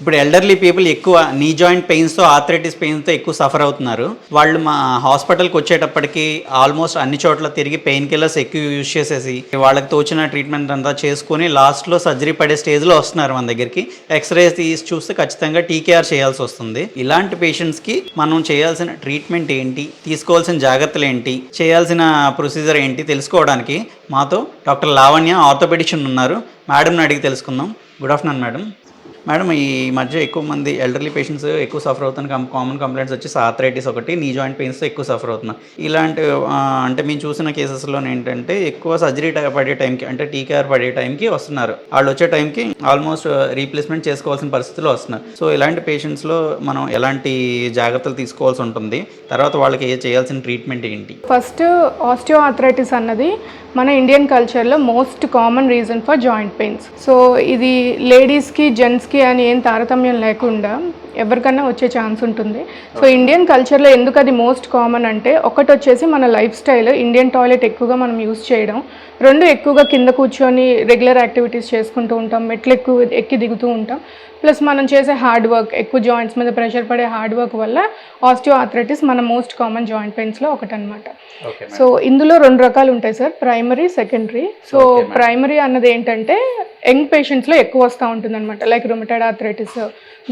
ఇప్పుడు elderly people ఎక్కువ knee joint పెయిన్స్తో arthritis పెయిన్స్తో ఎక్కువ సఫర్ అవుతున్నారు. వాళ్ళు మా హాస్పిటల్కి వచ్చేటప్పటికి ఆల్మోస్ట్ అన్ని చోట్ల తిరిగి పెయిన్ కిల్లర్స్ ఎక్కువ యూజ్ చేసేసి వాళ్ళకి తోచిన ట్రీట్మెంట్ అంతా చేసుకొని లాస్ట్లో సర్జరీ పడే స్టేజ్లో వస్తున్నారు మన దగ్గరికి. ఎక్స్రే తీసి చూస్తే ఖచ్చితంగా టీకేఆర్ చేయాల్సి వస్తుంది. ఇలాంటి పేషెంట్స్కి మనం చేయాల్సిన ట్రీట్మెంట్ ఏంటి? తీసుకోవాల్సిన జాగ్రత్తలు ఏంటి? చేయాల్సిన ప్రొసీజర్ ఏంటి? తెలుసుకోవడానికి మాతో డాక్టర్ లావణ్య ఆర్థోపెడిషన్ ఉన్నారు. మేడంని అడిగి తెలుసుకుందాం. గుడ్ ఆఫ్టర్నూన్ మేడం మేడం ఈ మధ్య ఎక్కువ మంది ఎల్డర్లీ పేషెంట్స్ ఎక్కువ సఫర్ అవుతున్న కామన్ కంప్లైంట్స్ వచ్చి ఆథరైటిస్ ఒకటి నీ జాయింట్ పెయిన్స్తో ఎక్కువ సఫర్ అవుతున్నారు ఇలాంటి అంటే మేము చూసిన కేసెస్లో ఏంటంటే ఎక్కువ సర్జరీ పడే టైంకి అంటే టీకేఆర్ పడే టైంకి వస్తున్నారు. వాళ్ళు వచ్చే టైంకి ఆల్మోస్ట్ రీప్లేస్మెంట్ చేసుకోవాల్సిన పరిస్థితిలో వస్తున్నారు. సో ఇలాంటి పేషెంట్స్లో మనం ఎలాంటి జాగ్రత్తలు తీసుకోవాల్సి ఉంటుంది? తర్వాత వాళ్ళకి ఏ చేయాల్సిన ట్రీట్మెంట్ ఏంటి? ఫస్ట్ ఆస్టియో ఆథరైటిస్ అన్నది మన ఇండియన్ కల్చర్లో most common reason for joint pains so ఇది లేడీస్కి జెంట్స్కి అని ఏం తారతమ్యం లేకుండా ఎవరికన్నా వచ్చే ఛాన్స్ ఉంటుంది. సో ఇండియన్ కల్చర్లో ఎందుకు అది మోస్ట్ కామన్ అంటే ఒకటి వచ్చేసి మన లైఫ్ స్టైల్ ఇండియన్ టాయిలెట్ ఎక్కువగా మనం యూస్ చేయడం. రెండు ఎక్కువగా కింద కూర్చొని రెగ్యులర్ యాక్టివిటీస్ చేసుకుంటూ ఉంటాం. మెట్లు ఎక్కువ ఎక్కి దిగుతూ ఉంటాం. ప్లస్ మనం చేసే హార్డ్ వర్క్ ఎక్కువ జాయింట్స్ మీద ప్రెషర్ పడే హార్డ్ వర్క్ వల్ల ఆస్టియో ఆథరైటిస్ మన మోస్ట్ కామన్ జాయింట్ పెయిన్స్లో ఒకటనమాట సో ఇందులో రెండు రకాలు ఉంటాయి sir primary secondary so primary అన్నది ఏంటంటే యంగ్ పేషెంట్స్లో ఎక్కువ వస్తూ ఉంటుంది అనమాట like rheumatoid arthritis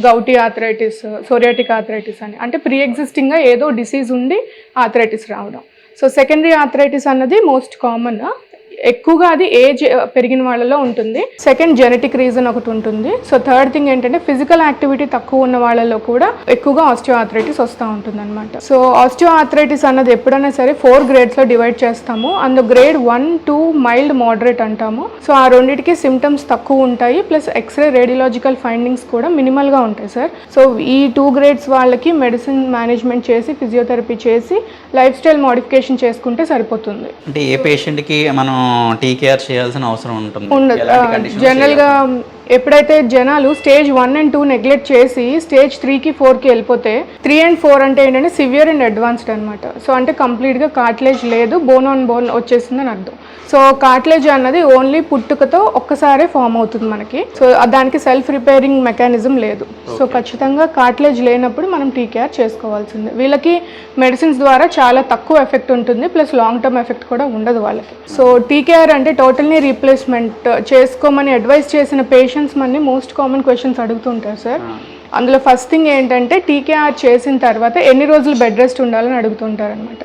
gouty arthritis psoriatic arthritis అని. అంటే ప్రీ ఎగ్జిస్టింగ్గా ఏదో డిసీజ్ ఉండి ఆథరైటిస్ రావడం. సో సెకండరీ ఆథరైటిస్ అన్నది మోస్ట్ కామన్ ఎక్కువగా అది ఏజ్ పెరిగిన వాళ్ళలో ఉంటుంది. సెకండ్ జెనెటిక్ రీజన్ ఒకటి ఉంటుంది. సో థర్డ్ థింగ్ ఏంటంటే ఫిజికల్ యాక్టివిటీ తక్కువ ఉన్న వాళ్ళలో కూడా ఎక్కువగా ఆస్టియోఆథరైటిస్ వస్తూ ఉంటుంది అనమాట సో ఆస్టియోఆథరైటిస్ అన్నది ఎప్పుడైనా సరే ఫోర్ గ్రేడ్స్లో డివైడ్ చేస్తాము. అందు grade one two mild moderate అంటాము. సో ఆ రెండింటికి సిమ్టమ్స్ తక్కువ ఉంటాయి. ప్లస్ ఎక్స్రే రేడియలాజికల్ ఫైండింగ్స్ కూడా మినిమల్గా ఉంటాయి సార్ సో ఈ టూ గ్రేడ్స్ వాళ్ళకి మెడిసిన్ మేనేజ్మెంట్ చేసి ఫిజియోథెరపీ చేసి లైఫ్ స్టైల్ మోడిఫికేషన్ చేసుకుంటే సరిపోతుంది. అంటే ఏ పేషెంట్కి మనం టీకేఆర్ చేయాల్సిన అవసరం ఉంటుంది. conditions జనరల్గా ఎప్పుడైతే జనాలు stage one and two neglect చేసి స్టేజ్ త్రీకి ఫోర్కి వెళ్ళిపోతే త్రీ అండ్ ఫోర్ అంటే ఏంటంటే సివియర్ అండ్ అడ్వాన్స్డ్ అనమాట సో అంటే కంప్లీట్గా కార్టిలేజ్ లేదు బోన్ ఆన్ బోన్ వచ్చేసిందని అర్థం. సో కార్టిలేజ్ అన్నది ఓన్లీ పుట్టుకతో ఒక్కసారే ఫామ్ అవుతుంది మనకి. సో దానికి సెల్ఫ్ రిపేరింగ్ మెకానిజం లేదు. సో ఖచ్చితంగా కార్టిలేజ్ లేనప్పుడు మనం టీకేఆర్ చేసుకోవాల్సిందే. వీళ్ళకి మెడిసిన్స్ ద్వారా చాలా తక్కువ ఎఫెక్ట్ ఉంటుంది ప్లస్ లాంగ్ టర్మ్ ఎఫెక్ట్ కూడా ఉండదు వాళ్ళకి. సో టీకేఆర్ అంటే టోటల్ని రీప్లేస్మెంట్ చేసుకోమని అడ్వైస్ చేసిన పేషెంట్స్ మన్ని మోస్ట్ కామన్ క్వశ్చన్స్ అడుగుతుంటారు సార్ అందులో ఫస్ట్ థింగ్ ఏంటంటే టీకేఆర్ చేసిన తర్వాత ఎన్ని రోజులు బెడ్ రెస్ట్ ఉండాలని అడుగుతుంటారు అనమాట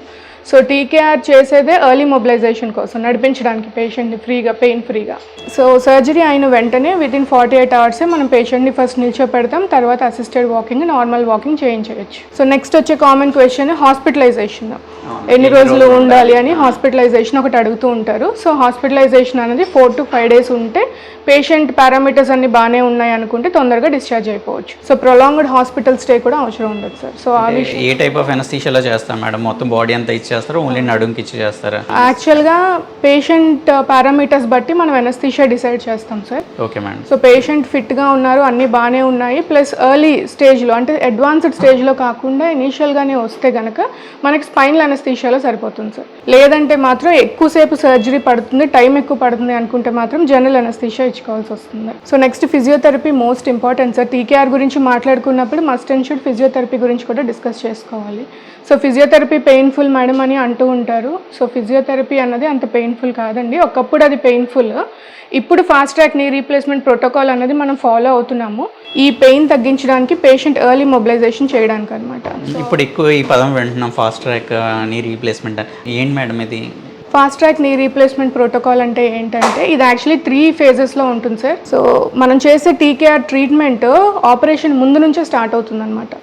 సో టీకేఆర్ చేసేదే ఎర్లీ మొబిలైజేషన్ కోసం నడిపించడానికి పేషెంట్ని ఫ్రీగా పెయిన్ ఫ్రీగా సో సర్జరీ అయిన వెంటనే విత్ ఇన్ ఫార్టీ ఎయిట్ అవర్సే మనం పేషెంట్ని ఫస్ట్ నిల్చోపెడతాం తర్వాత అసిస్టెడ్ వాకింగ్ నార్మల్ వాకింగ్ చేయించవచ్చు. సో నెక్స్ట్ వచ్చే కామన్ క్వశ్చన్ హాస్పిటలైజేషన్ ఎన్ని రోజులు ఉండాలి అని హాస్పిటలైజేషన్ ఒకటి అడుగుతూ ఉంటారు. సో హాస్పిటలైజేషన్ అనేది ఫోర్ టు ఫైవ్ డేస్ ఉంటే పేషెంట్ పారామీటర్స్ అన్ని బాగానే ఉన్నాయి అనుకుంటే తొందరగా డిశ్చార్జ్ అయిపోవచ్చు. సో ప్రొలాంగ్డ్ హాస్పిటల్ స్టే కూడా అవసరం ఉండదు sir so a type of ఎనస్థీషియాలో చేస్తాం మేడం? మొత్తం బాడీ అంతా ఇచ్చేస్తారా ఓన్లీ నడుంకి ఇచ్చి చేస్తారా? యాక్చువల్గా పేషెంట్ పారామీటర్స్ బట్టి మనం ఎనస్థీషియా డిసైడ్ చేస్తాం sir okay madam. So patient ఫిట్గా ఉన్నారు అన్నీ బాగానే ఉన్నాయి. ప్లస్ ఎర్లీ స్టేజ్లో అంటే అడ్వాన్స్డ్ స్టేజ్లో కాకుండా ఇనీషియల్గానే వస్తే కనుక మనకి స్పైనల్ అనస్థీషియాలో సరిపోతుంది సార్ లేదంటే మాత్రం ఎక్కువసేపు సర్జరీ పడుతుంది టైం ఎక్కువ పడుతుంది అనుకుంటే మాత్రం జనరల్ అనస్థీషియా ఇచ్చుకోవాల్సి వస్తుంది. So next physiotherapy most important sir TKR గురించి మాట్లాడుకున్నప్పుడు మస్ట్ అండ్ షుడ్ ఫిజియోథెరపీ గురించి కూడా డిస్కస్ చేసుకోవాలి. సో ఫిజియోథెరపీ పెయిన్ఫుల్ మేడం అని అంటూ ఉంటారు. సో ఫిజియోథెరపీ అన్నది అంత పెయిన్ఫుల్ కాదండి. ఒకప్పుడు అది పెయిన్ఫుల్ ఇప్పుడు fast track knee replacement protocol అనేది మనం ఫాలో అవుతున్నాము. ఈ పెయిన్ తగ్గించడానికి పేషెంట్ ఎర్లీ మొబిలైజేషన్ చేయడానికి అనమాట ఇప్పుడు ఎక్కువ ఈ పదం వింటున్నాం ఫాస్ట్ ట్రాక్ నీ రీప్లేస్మెంట్ ఏంటి మేడం ఇది? Fast track knee replacement protocol అంటే ఏంటంటే ఇది యాక్చువల్లీ త్రీ ఫేజెస్లో ఉంటుంది సార్. సో మనం చేసే టీకేఆర్ ట్రీట్మెంట్ ఆపరేషన్ ముందు నుంచే స్టార్ట్ అవుతుంది అనమాట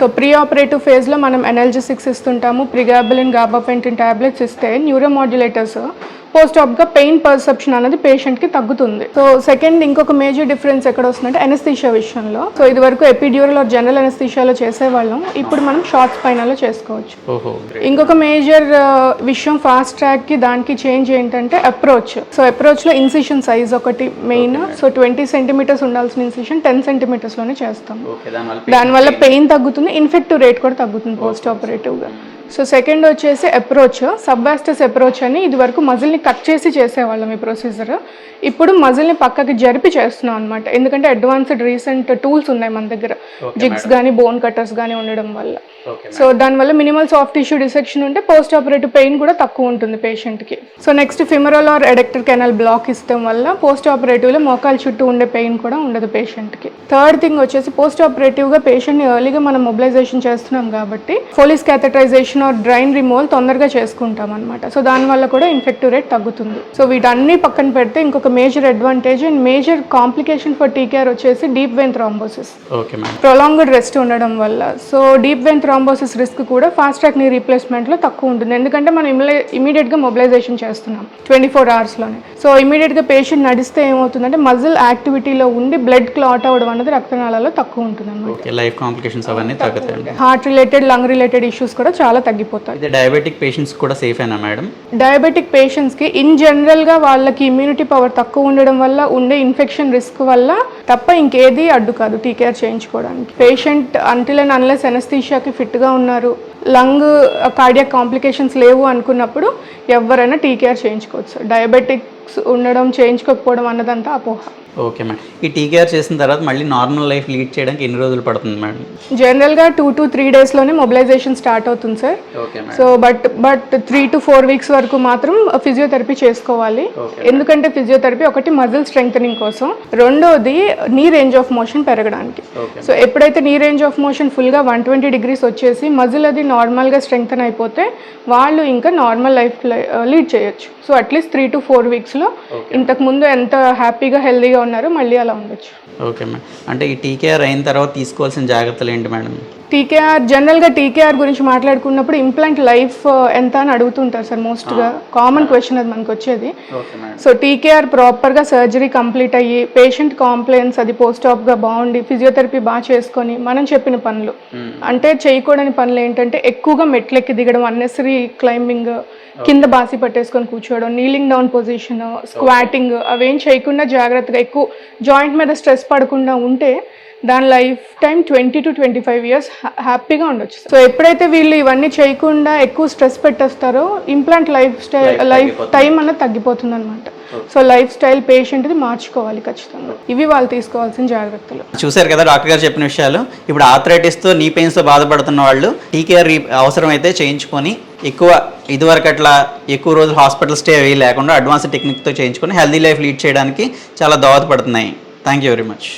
సో ప్రీ ఆపరేటివ్ ఫేజ్లో మనం ఎనర్జెసిక్స్ ఇస్తుంటాము ప్రిగాబిలిన్ గాబాపెంటిన్ టాబ్లెట్స్ ఇస్తే న్యూరోమాడ్యులేటర్స్ పోస్ట్ ఆప్గా పెయిన్ పర్సెప్షన్ అనేది పేషెంట్కి తగ్గుతుంది. సో సెకండ్ ఇంకొక మేజర్ డిఫరెన్స్ ఎక్కడ వస్తుందంటే ఎనస్థీషియా విషయంలో. సో ఇది వరకు ఎపిడ్యూరల్ ఆర్ జనరల్ ఎనస్థీషియాలో చేసేవాళ్ళం. ఇప్పుడు మనం షార్ట్ స్పైనాలో చేసుకోవచ్చు. ఇంకొక మేజర్ విషయం ఫాస్ట్ ట్రాక్కి దానికి చేంజ్ ఏంటంటే అప్రోచ్ సో అప్రోచ్లో ఇన్సిషన్ సైజ్ ఒకటి మెయిన్ సో ట్వంటీ సెంటీమీటర్స్ ఉండాల్సిన ఇన్సిషన్ టెన్ సెంటీమీటర్స్లోనే చేస్తాం. దానివల్ల పెయిన్ తగ్గుతుంది ఇన్ఫెక్టివ్ రేట్ కూడా తగ్గుతుంది పోస్ట్ ఆపరేటివ్గా సో సెకండ్ వచ్చేసి అప్రోచ్ సబ్వాస్టస్ అప్రోచ్ అని ఇది వరకు మజిల్ని కట్ చేసి చేసేవాళ్ళం ఈ ప్రొసీజర్ ఇప్పుడు మజిల్ని పక్కకి జరిపి చేస్తున్నాం అనమాట ఎందుకంటే అడ్వాన్స్డ్ రీసెంట్ టూల్స్ ఉన్నాయి మన దగ్గర. జిగ్స్ కానీ బోన్ కట్టర్స్ కానీ ఉండడం వల్ల. సో దానివల్ల మినిమల్ సాఫ్ట్ టిష్యూ డిసెక్షన్ ఉంటే పోస్ట్ ఆపరేటివ్ పెయిన్ కూడా తక్కువ ఉంటుంది పేషెంట్కి so next femoral or adductor canal block ఇస్తాం వల్ల పోస్ట్ ఆపరేటివ్లో మోకాలు చుట్టూ ఉండే పెయిన్ కూడా ఉండదు పేషెంట్కి థర్డ్ థింగ్ వచ్చేసి పోస్ట్ ఆపరేటివ్గా పేషెంట్ని ఎర్లీగా మనం మొబిలైజేషన్ చేస్తున్నాం కాబట్టి Foley's catheterization or drain removal తొందరగా చేసుకుంటాం అనమాట సో దానివల్ల కూడా ఇన్ఫెక్టివ్ రేట్ తగ్గుతుంది. సో వీటన్ని పక్కన పెడితే ఇంకొక major advantage and major complication for TKR వచ్చేసి deep vein thrombosis. Prolonged rest ఉండడం వల్ల. So deep vein thrombosis risk కూడా ఫాస్ట్ ట్రాక్ నీ రీప్లేస్మెంట్లో తక్కువ ఉంటుంది. ఎందుకంటే మనం ఇమిలే ఇమీడియట్గా మొబిలైజేషన్ చేస్తున్నాం ట్వంటీ ఫోర్ అవర్స్లోనే సో ఇమీడియట్గా పేషెంట్ నడిస్తే ఏమవుతుందంటే మజిల్ యాక్టివిటీలో ఉండి బ్లడ్ క్లాట్ అవ్వడం అనేది రక్తనాళాలో తక్కువ ఉంటుంది అన్నమాట ఓకే లైఫ్ కాంప్లికేషన్స్ అవన్నీ తగ్గుతాయండి heart related lung related issues కూడా చాలా తగ్గిపోతాయి. ఇది డయాబెటిక్ పేషెంట్స్ కూడా సేఫేనా మేడం డయాబెటిక్ పేషెంట్స్కి ఇన్ జనరల్గా వాళ్ళకి ఇమ్యూనిటీ పవర్ తక్కువ ఉండడం వల్ల ఉండే ఇన్ఫెక్షన్ రిస్క్ వల్ల తప్ప ఇంకేది అడ్డు కాదు టీకేఆర్ చేయించుకోవడానికి. పేషెంట్ అంటిల్ అండ్ అన్లెస్ ఎనస్థీషియాకి ఫిట్గా ఉన్నారు లంగ్ కార్డియాక్ కాంప్లికేషన్స్ లేవు అనుకున్నప్పుడు ఎవరైనా టీకేఆర్ చేయించుకోవచ్చు. డయాబెటిక్స్ ఉండడం చేయించుకోకపోవడం అన్నదంతా అపోహ. Okay madam. ఈ టీకేఆర్ చేసిన తర్వాత మళ్ళీ నార్మల్ లైఫ్ లీడ్ చేయడానికి ఎన్ని రోజులు పడుతుంది మేడం? జనరల్గా టూ టు త్రీ డేస్లోనే మొబిలైజేషన్ స్టార్ట్ అవుతుంది sir. So but but three to four weeks వరకు మాత్రం ఫిజియోథెరపీ చేసుకోవాలి. ఎందుకంటే ఫిజియోథెరపీ ఒకటి మజిల్ స్ట్రెంగ్ కోసం. రెండోది నీ రేంజ్ ఆఫ్ మోషన్ పెరగడానికి. సో ఎప్పుడైతే నీ రేంజ్ ఆఫ్ మోషన్ ఫుల్గా వన్ ట్వంటీ డిగ్రీస్ వచ్చేసి మజిల్ అది నార్మల్గా స్ట్రెంగ్తన్ అయిపోతే వాళ్ళు ఇంకా నార్మల్ లైఫ్ లీడ్ చేయొచ్చు. So at least three to four వీక్స్లో ఇంతకు ముందు ఎంత హ్యాపీగా హెల్దీగా ఉన్నారో మళ్ళీ అలా ఉండొచ్చు. ఓకే మేడం అంటే ఈ టీకేఆర్ అయిన తర్వాత తీసుకోవాల్సిన జాగ్రత్తలు ఏంటి మేడం? టీకేఆర్ జనరల్గా టీకేఆర్ గురించి మాట్లాడుకున్నప్పుడు ఇంప్లాంట్ లైఫ్ ఎంత అని అడుగుతుంటారు సార్ మోస్ట్గా. కామన్ క్వశ్చన్ అది మనకు వచ్చేది సో టీకేఆర్ ప్రాపర్గా సర్జరీ కంప్లీట్ అయ్యి పేషెంట్ కాంప్లైన్స్ అది పోస్ట్ ఆఫ్గా బాగుండి ఫిజియోథెరపీ బాగా చేసుకొని మనం చెప్పిన పనులు. అంటే చేయకూడని పనులు ఏంటంటే ఎక్కువగా మెట్లెక్కి దిగడం అన్నెసరీ క్లైంబింగ్ కింద బాసి పట్టేసుకొని కూర్చోవడం నీలింగ్ డౌన్ పొజిషన్ స్క్వాటింగ్ అవేం చేయకుండా జాగ్రత్తగా ఎక్కువ జాయింట్ మీద స్ట్రెస్ పడకుండా ఉంటే దాని lifetime twenty to twenty five years హ్యాపీగా ఉండొచ్చు సో ఎప్పుడైతే వీళ్ళు ఇవన్నీ చేయకుండా ఎక్కువ స్ట్రెస్ పెట్టేస్తారో implant lifestyle lifetime అన్నది తగ్గిపోతుంది అనమాట సో లైఫ్ స్టైల్ పేషెంట్ది మార్చుకోవాలి ఖచ్చితంగా. ఇవి వాళ్ళు తీసుకోవాల్సిన జాగ్రత్తలు. చూశారు కదా డాక్టర్ గారు చెప్పిన విషయాలు. ఇప్పుడు ఆథరైటిస్తో నీ పెయిన్స్తో బాధపడుతున్న వాళ్ళు టీకేఆర్ అవసరమైతే చేయించుకొని ఎక్కువ ఇదివరకు అట్లా ఎక్కువ రోజులు హాస్పిటల్ స్టే అయ్యి లేకుండా అడ్వాన్స్ టెక్నిక్తో చేయించుకొని హెల్దీ లైఫ్ లీడ్ చేయడానికి చాలా దోహదపడుతున్నాయి. Thank you very much.